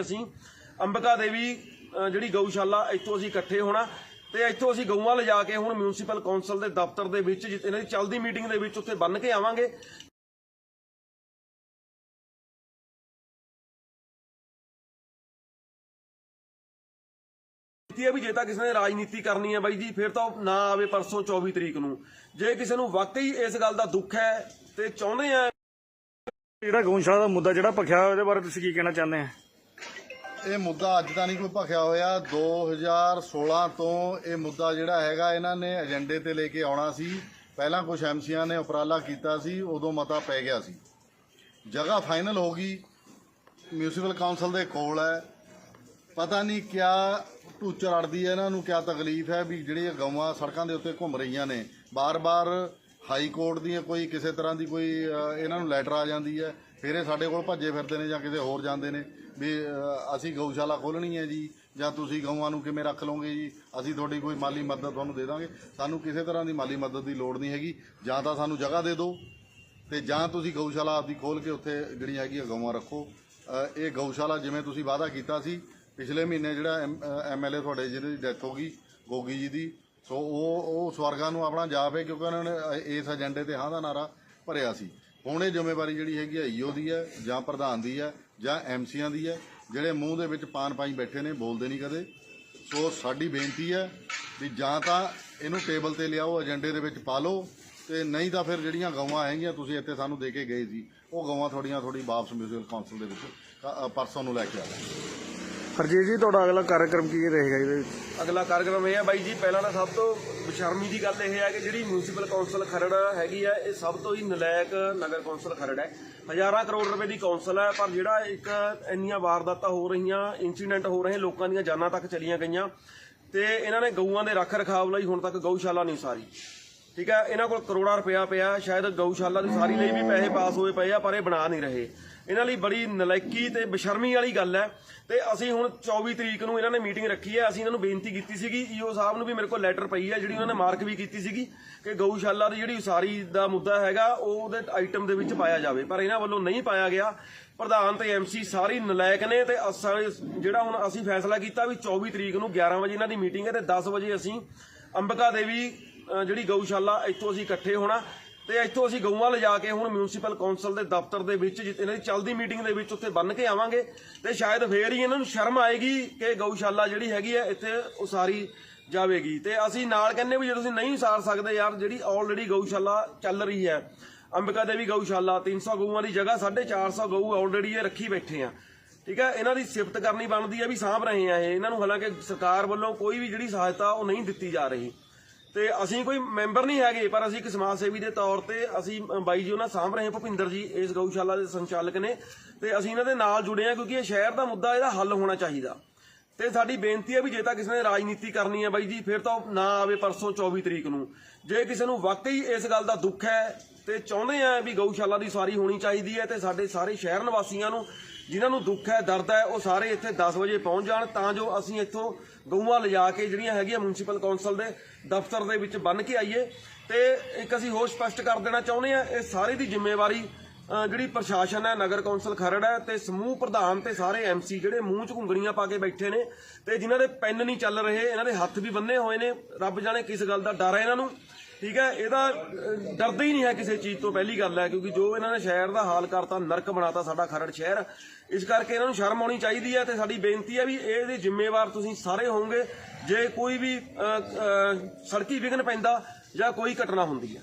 ਅਸੀਂ ਅੰਬਿਕਾ ਦੇਵੀ ਜਿਹੜੀ ਗਊਸ਼ਾਲਾ ਇੱਥੋਂ ਅਸੀਂ ਇਕੱਠੇ ਹੋਣਾ ਤੇ ਇੱਥੋਂ ਅਸੀਂ ਗਊਆਂ ਲਿਜਾ ਕੇ ਹੁਣ ਮਿਊਨਿਸਪਲ ਕੌਂਸਲ ਦੇ ਦਫ਼ਤਰ ਦੇ ਵਿੱਚ ਜਿੱਥੇ ਇਹਨਾਂ ਦੀ ਚੱਲਦੀ ਮੀਟਿੰਗ ਦੇ ਵਿੱਚ ਉੱਥੇ ਬੰਨ ਕੇ ਆਵਾਂਗੇ। ਕੀਤੀ ਹੈ ਵੀ ਜੇ ਤਾਂ ਕਿਸੇ ਨੇ ਰਾਜਨੀਤੀ ਕਰਨੀ ਹੈ ਬਾਈ ਜੀ ਫਿਰ ਤਾਂ ਉਹ ਨਾ ਆਵੇ ਪਰਸੋਂ 24 ਤਰੀਕ ਨੂੰ। ਜੇ ਕਿਸੇ ਨੂੰ ਵਾਕਈ ਇਸ ਗੱਲ ਦਾ ਦੁੱਖ ਹੈ ਤੇ ਚਾਹੁੰਦੇ ਆ ਜਿਹੜਾ ਗਊਸ਼ਾਲਾ ਦਾ ਮੁੱਦਾ ਜਿਹੜਾ ਭਖਿਆ ਹੋਇਆ, ਉਹਦੇ ਬਾਰੇ ਤੁਸੀਂ ਕੀ ਕਹਿਣਾ ਚਾਹੁੰਦੇ ਆ? ਇਹ ਮੁੱਦਾ ਅੱਜ ਤਾਂ ਨਹੀਂ ਕੋਈ ਭਖਿਆ ਹੋਇਆ। 2016 ਤੋਂ ਇਹ ਮੁੱਦਾ ਜਿਹੜਾ ਹੈਗਾ, ਇਹਨਾਂ ਨੇ ਏਜੰਡੇ ਤੇ ਲੈ ਕੇ ਆਉਣਾ ਸੀ। ਪਹਿਲਾਂ ਕੁਝ ਐਮਸੀਆਂ ਨੇ ਉਪਰਾਲਾ ਕੀਤਾ ਸੀ, ਉਦੋਂ ਮਤਾ ਪੈ ਗਿਆ ਸੀ। ਜਗ੍ਹਾ ਫਾਈਨਲ ਹੋ ਗਈ। ਮਿਊਨਿਸਪਲ ਕਾਉਂਸਲ ਦੇ ਕੋਲ ਹੈ। ਪਤਾ ਨਹੀਂ ਕਿਆ ਟੂਚਰ ਅੜਦੀ ਹੈ ਇਹਨਾਂ ਨੂੰ, ਕਿਆ ਤਕਲੀਫ ਹੈ ਵੀ ਜਿਹੜੀਆਂ ਗਊਆਂ ਸੜਕਾਂ ਦੇ ਉੱਤੇ ਘੁੰਮ ਰਹੀਆਂ ਨੇ। ਬਾਰ-ਬਾਰ ਹਾਈ ਕੋਰਟ ਦੀਆਂ ਕੋਈ ਕਿਸੇ ਤਰ੍ਹਾਂ ਦੀ ਕੋਈ ਇਹਨਾਂ ਨੂੰ ਲੈਟਰ ਆ ਜਾਂਦੀ ਹੈ। ਫਿਰ ਇਹ ਸਾਡੇ ਕੋਲ ਭੱਜੇ ਫਿਰਦੇ ਨੇ ਜਾਂ ਕਿਤੇ ਹੋਰ ਜਾਂਦੇ ਨੇ। ਵੀ ਅਸੀਂ ਗਊਸ਼ਾਲਾ ਖੋਲਣੀ ਹੈ ਜੀ, ਜਾਂ ਤੁਸੀਂ ਗਊਆਂ ਨੂੰ ਕਿਵੇਂ ਰੱਖ ਲਓਗੇ ਜੀ, ਅਸੀਂ ਤੁਹਾਡੀ ਕੋਈ ਮਾਲੀ ਮਦਦ ਤੁਹਾਨੂੰ ਦੇ ਦਾਂਗੇ। ਸਾਨੂੰ ਕਿਸੇ ਤਰ੍ਹਾਂ ਦੀ ਮਾਲੀ ਮਦਦ ਦੀ ਲੋੜ ਨਹੀਂ ਹੈਗੀ। ਜਾਂ ਤਾਂ ਸਾਨੂੰ ਜਗ੍ਹਾ ਦੇ ਦਿਓ, ਤੇ ਜਾਂ ਤੁਸੀਂ ਗਊਸ਼ਾਲਾ ਆਪਦੀ ਖੋਲ ਕੇ ਉੱਥੇ ਜਿਹੜੀਆਂ ਹੈਗੀਆਂ ਗਊਆਂ ਰੱਖੋ। ਇਹ ਗਊਸ਼ਾਲਾ ਜਿਵੇਂ ਤੁਸੀਂ ਵਾਅਦਾ ਕੀਤਾ ਸੀ, ਪਿਛਲੇ ਮਹੀਨੇ ਜਿਹੜਾ ਐਮਐਲਏ ਤੁਹਾਡੇ ਜਿਹਦੀ ਡੈਥ ਹੋ ਗਈ, ਗੋਗੀ ਜੀ ਦੀ, ਸੋ ਉਹ ਉਹ ਸਵਰਗਾਂ ਨੂੰ ਆਪਣਾ ਜਾਪ ਹੈ, ਕਿਉਂਕਿ ਉਹਨਾਂ ਨੇ ਇਸ ਏਜੰਡੇ ਤੇ ਹਾਂ ਦਾ ਨਾਰਾ ਭਰਿਆ ਸੀ। ਹੁਣ ਇਹ ਜ਼ਿੰਮੇਵਾਰੀ ਜਿਹੜੀ ਹੈਗੀ ਹੈ ਈਓ ਦੀ ਹੈ ਜਾਂ ਪ੍ਰਧਾਨ ਦੀ ਹੈ ਜਾਂ ਐਮਸੀਆਂ ਦੀ ਹੈ ਜਿਹੜੇ ਮੂੰਹ ਦੇ ਵਿੱਚ ਪਾਨ ਪਾਈ ਬੈਠੇ ਨੇ ਬੋਲਦੇ ਨਹੀਂ ਕਦੇ। ਸੋ ਸਾਡੀ ਬੇਨਤੀ ਹੈ ਵੀ ਜਾਂ ਤਾਂ ਇਹਨੂੰ ਟੇਬਲ ਤੇ ਲਿਆਓ ਏਜੰਡੇ ਦੇ ਵਿੱਚ ਪਾ ਲਓ ਤੇ ਨਹੀਂ ਤਾਂ ਫਿਰ ਜਿਹੜੀਆਂ ਗਊਆਂ ਹੈਗੀਆਂ ਤੁਸੀਂ ਇੱਥੇ ਸਾਨੂੰ ਦੇ ਕੇ ਗਏ ਸੀ ਉਹ ਗਊਆਂ ਤੁਹਾਡੀਆਂ ਤੁਹਾਡੀ ਵਾਪਸ ਮਿਊਜ਼ੀਅਮ ਕਾਉਂਸਲ ਦੇ ਵਿੱਚ ਅ, ਪਰਸੋਂ ਨੂੰ ਲੈ ਕੇ ਆਓ ਹਰਜੀਤ ਜੀ, ਤੁਹਾਡਾ ਅਗਲਾ ਕਾਰਜਕ੍ਰਮ ਕੀ ਰਹੇਗਾ ਇਹਦੇ ਵਿੱਚ? ਅਗਲਾ ਕਾਰਜਕ੍ਰਮ ਇਹ ਹੈ ਬਾਈ ਜੀ, ਪਹਿਲਾਂ ਤਾਂ ਸਭ ਤੋਂ ਬੇਸ਼ਰਮੀ ਦੀ ਗੱਲ ਇਹ ਹੈ ਕਿ ਜਿਹੜੀ ਮਿਊਨਿਸਪਲ ਕੌਂਸਲ ਖਰੜ ਹੈਗੀ ਹੈ ਇਹ ਸਭ ਤੋਂ ਹੀ ਨਲਾਇਕ ਨਗਰ ਕੌਂਸਲ ਖਰੜ ਹੈ। ਹਜ਼ਾਰਾਂ ਕਰੋੜ ਰੁਪਏ ਦੀ ਕੌਂਸਲ ਹੈ, ਪਰ ਜਿਹੜਾ ਇੱਕ ਇੰਨੀਆਂ ਵਾਰਦਾਤਾਂ ਹੋ ਰਹੀਆਂ ਇੰਸੀਡੈਂਟ ਹੋ ਰਹੇ ਲੋਕਾਂ ਦੀਆਂ ਜਾਨਾਂ ਤੱਕ ਚਲੀਆਂ ਗਈਆਂ, ਤੇ ਇਹਨਾਂ ਨੇ ਗਊਆਂ ਦੇ ਰੱਖ ਰਖਾਵ ਲਈ ਹੁਣ ਤੱਕ ਗਊਸ਼ਾਲਾ ਨਹੀਂ ਸਾਰੀ ਠੀਕ ਹੈ, ਇਹਨਾਂ ਕੋਲ ਕਰੋੜਾਂ ਰੁਪਇਆ ਪਿਆ, ਸ਼ਾਇਦ ਗਊਸ਼ਾਲਾ ਦੀ ਸਾਰੀ ਲਈ ਵੀ ਪੈਸੇ ਪਾਸ ਹੋਏ ਪਏ ਆ, ਪਰ ਇਹ ਬਣਾ ਨਹੀਂ ਰਹੇ। ਇਹਨਾਂ ਲਈ ਬੜੀ ਨਲਾਇਕੀ ਤੇ ਬੇਸ਼ਰਮੀ ਵਾਲੀ ਗੱਲ ਹੈ। ਤੇ ਅਸੀਂ ਹੁਣ 24 ਤਰੀਕ ਨੂੰ ਇਹਨਾਂ ਨੇ ਮੀਟਿੰਗ ਰੱਖੀ ਹੈ। ਅਸੀਂ ਇਹਨਾਂ ਨੂੰ ਬੇਨਤੀ ਕੀਤੀ ਸੀਗੀ, ਈਓ ਸਾਹਿਬ ਨੂੰ ਵੀ ਮੇਰੇ ਕੋਲ ਲੈਟਰ ਪਈ ਹੈ, ਜਿਹੜੀ ਉਹਨਾਂ ਨੇ ਮਾਰਕ ਵੀ ਕੀਤੀ ਸੀਗੀ ਕਿ ਗਊਸ਼ਾਲਾ ਦੀ ਜਿਹੜੀ ਉਸਾਰੀ ਦਾ ਮੁੱਦਾ ਹੈਗਾ, ਉਹ ਉਹਦੇ ਆਈਟਮ ਦੇ ਵਿੱਚ ਪਾਇਆ ਜਾਵੇ। ਪਰ ਇਹਨਾਂ ਵੱਲੋਂ ਨਹੀਂ ਪਾਇਆ ਗਿਆ। ਪ੍ਰਧਾਨ ਤੇ ਐਮਸੀ ਸਾਰੀ ਨਲਾਇਕ ਨੇ ਤੇ ਅਸਾਂ ਜਿਹੜਾ ਹੁਣ ਅਸੀਂ ਫੈਸਲਾ ਕੀਤਾ ਵੀ 24 ਤਰੀਕ ਨੂੰ 11 ਵਜੇ ਇਹਨਾਂ ਦੀ ਮੀਟਿੰਗ ਹੈ ਤੇ 10 ਵਜੇ ਅਸੀਂ ਅੰਬਕਾ ਦੇਵੀ ਜਿਹੜੀ ਗਊਸ਼ਾਲਾ, ਇੱਥੋਂ ਅਸੀਂ ਇਕੱਠੇ ਹੋਣਾ। ਤੇ ਇੱਥੋਂ ਅਸੀਂ ਗਊਆਂ ਲਿਜਾ ਕੇ ਹੁਣ ਮਿਊਨਿਸਪਲ ਕੌਂਸਲ ਦੇ ਦਫ਼ਤਰ ਦੇ ਵਿੱਚ ਜਿੱਥੇ ਇਹਨਾਂ ਦੀ ਚੱਲਦੀ ਮੀਟਿੰਗ ਦੇ ਵਿੱਚ ਉੱਥੇ ਬੰਨ ਕੇ ਆਵਾਂਗੇ ਤੇ ਸ਼ਾਇਦ ਫੇਰ ਹੀ ਇਹਨਾਂ ਨੂੰ ਸ਼ਰਮ ਆਏਗੀ ਕਿ ਗਊਸ਼ਾਲਾ ਜਿਹੜੀ ਹੈਗੀ ਹੈ ਇੱਥੇ ਉਸਾਰੀ ਜਾਵੇਗੀ। ਤੇ ਅਸੀਂ ਨਾਲ ਕਹਿੰਦੇ ਵੀ ਜੇ ਤੁਸੀਂ ਨਹੀਂ ਉਸਾਰ ਸਕਦੇ ਯਾਰ, ਜਿਹੜੀ ਆਲਰੇਡੀ ਗਊਸ਼ਾਲਾ ਚੱਲ ਰਹੀ ਹੈ, ਅੰਬਿਕਾ ਦੇਵੀ ਗਊਸ਼ਾਲਾ 300 ਗਊਆਂ ਦੀ ਜਗ੍ਹਾ 450 ਗਊ ਆਲਰੇਡੀ ਇਹ ਰੱਖੀ ਬੈਠੇ ਆ। ਠੀਕ ਹੈ, ਇਹਨਾਂ ਦੀ ਸਿਫਤ ਕਰਨੀ ਬਣਦੀ ਹੈ ਵੀ ਸਾਂਭ ਰਹੇ ਆ ਇਹ। ਇਹਨਾਂ ਨੂੰ ਹਾਲਾਂਕਿ ਸਰਕਾਰ ਵੱਲੋਂ ਕੋਈ ਵੀ ਜਿਹੜੀ ਸਹਾਇਤਾ ਉਹ ਨਹੀਂ ਦਿੱਤੀ ਜਾ ਰਹੀ। ਤੇ ਅਸੀਂ ਕੋਈ ਮੈਂਬਰ ਨਹੀਂ ਹੈਗੇ, ਪਰ ਅਸੀਂ ਇੱਕ ਸਮਾਜ ਸੇਵੀ ਦੇ ਤੌਰ ਤੇ ਅਸੀਂ ਬਾਈ ਜੀ ਉਹਨਾਂ ਸਾਂਭ ਰਹੇ ਹਾਂ, ਭੁਪਿੰਦਰ ਜੀ, ਇਸ ਗਊਸ਼ਾਲਾ ਦੇ ਸੰਚਾਲਕ ਨੇ। ਤੇ ਅਸੀਂ ਇਹਨਾਂ ਦੇ ਨਾਲ ਜੁੜੇ ਹਾਂ, ਕਿਉਂਕਿ ਇਹ ਸ਼ਹਿਰ ਦਾ ਮੁੱਦਾ, ਇਹਦਾ ਹੱਲ ਹੋਣਾ ਚਾਹੀਦਾ। ਤੇ ਸਾਡੀ ਬੇਨਤੀ ਹੈ ਵੀ ਜੇ ਤਾਂ ਕਿਸੇ ਨੇ ਰਾਜਨੀਤੀ ਕਰਨੀ ਹੈ ਬਾਈ ਜੀ, ਫਿਰ ਤਾਂ ਉਹ ਨਾ ਆਵੇ ਪਰਸੋਂ 24 ਤਰੀਕ ਨੂੰ। ਜੇ ਕਿਸੇ ਨੂੰ ਵਾਕਈ ਇਸ ਗੱਲ ਦਾ ਦੁੱਖ ਹੈ, ਤੇ ਚਾਹੁੰਦੇ ਆ ਵੀ ਗਊਸ਼ਾਲਾ ਦੀ ਸਾਰੀ ਹੋਣੀ ਚਾਹੀਦੀ ਹੈ, ਤੇ ਸਾਡੇ ਸਾਰੇ ਸ਼ਹਿਰ ਨਿਵਾਸੀਆਂ ਨੂੰ ਜਿਨ੍ਹਾਂ ਨੂੰ ਦੁੱਖ ਹੈ, ਦਰਦ ਹੈ, ਉਹ ਸਾਰੇ ਇੱਥੇ 10 ਵਜੇ ਪਹੁੰਚ ਜਾਣ। ਤਾਂ ਜੋ ਅਸੀਂ ਇੱਥੋਂ ਗਊਆਂ ਲਿਜਾ ਕੇ ਜਿਹੜੀਆਂ ਹੈਗੀਆਂ ਮਿਊਨਿਸਪਲ ਕੌਂਸਲ ਦੇ ਦਫ਼ਤਰ ਦੇ ਵਿੱਚ ਬੰਨ ਕੇ ਆਈਏ। ਤੇ ਇੱਕ ਅਸੀਂ ਹੋਰ ਸਪਸ਼ਟ ਕਰ ਦੇਣਾ ਚਾਹੁੰਦੇ ਆ ਇਹ ਸਾਰੇ ਦੀ ਜ਼ਿੰਮੇਵਾਰੀ ਜਿਹੜੀ ਪ੍ਰਸ਼ਾਸਨ ਹੈ, ਨਗਰ ਕੌਂਸਲ ਖਰੜ ਹੈ ਤੇ ਸਮੂਹ ਪ੍ਰਧਾਨ ਤੇ ਸਾਰੇ ਐਮਸੀ ਜਿਹੜੇ ਮੂੰਹ 'ਚ ਘੁੰਗਣੀਆਂ ਪਾ ਕੇ ਬੈਠੇ ਨੇ ਤੇ ਜਿਨ੍ਹਾਂ ਦੇ ਪੈਨ ਨਹੀਂ ਚੱਲ ਰਹੇ, ਇਹਨਾਂ ਦੇ ਹੱਥ ਵੀ ਬੰਨੇ ਹੋਏ ਨੇ। ਰੱਬ ਜਾਣੇ ਕਿਸ ਗੱਲ ਦਾ ਡਰ ਹੈ ਇਹਨਾਂ ਨੂੰ। ਠੀਕ ਹੈ, ਇਹਦਾ ਡਰਦਾ ਹੀ ਨਹੀਂ ਹੈ ਕਿਸੇ ਚੀਜ਼ ਤੋਂ, ਪਹਿਲੀ ਗੱਲ ਹੈ, ਕਿਉਂਕਿ ਜੋ ਇਹਨਾਂ ਨੇ ਸ਼ਹਿਰ ਦਾ ਹਾਲ ਕਰਤਾ, ਨਰਕ ਬਣਾਤਾ ਸਾਡਾ ਖਰੜ ਸ਼ਹਿਰ, ਇਸ ਕਰਕੇ ਇਹਨਾਂ ਨੂੰ ਸ਼ਰਮ ਆਉਣੀ ਚਾਹੀਦੀ ਹੈ ਤੇ ਸਾਡੀ ਬੇਨਤੀ ਹੈ ਵੀ ਇਹਦੇ ਜ਼ਿੰਮੇਵਾਰ ਤੁਸੀਂ ਸਾਰੇ ਹੋਵੋਗੇ, ਜੇ ਕੋਈ ਵੀ ਸੜਕੀ ਵਿਘਨ ਪੈਂਦਾ ਜਾਂ ਕੋਈ ਘਟਨਾ ਹੁੰਦੀ ਹੈ।